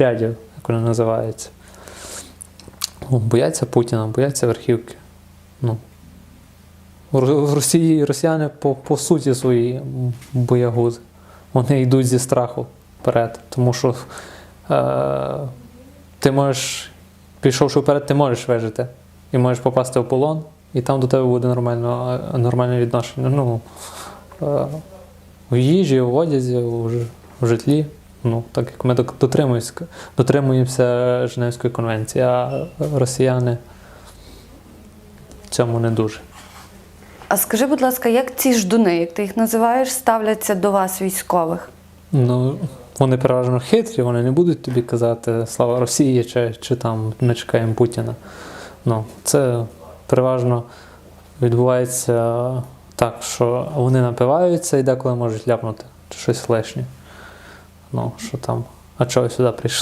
рядів, як вони називаються. Ну, Бояться Путіна, бояться верхівки. Ну, Росії росіяни по, по суті свої боягузи. Вони йдуть зі страху вперед. Тому що е, ти можеш, пішовши вперед, ти можеш вижити. І можеш попасти в полон, і там до тебе буде нормально, е, нормальне відношення. Ну, е, в їжі, в одязі, в, в житлі. Ну, так як ми дотримуємося, дотримуємося Женевської конвенції, а росіяни цьому не дуже. А скажи, будь ласка, як ці ждуни, як ти їх називаєш, ставляться до вас, військових? Ну, вони переважно хитрі, вони не будуть тобі казати слава Росії чи, чи там ми чекаємо Путіна. Ну, це переважно відбувається так, що вони напиваються і деколи можуть ляпнути чи щось лишнє. Ну, що там, а чого сюди прийшли?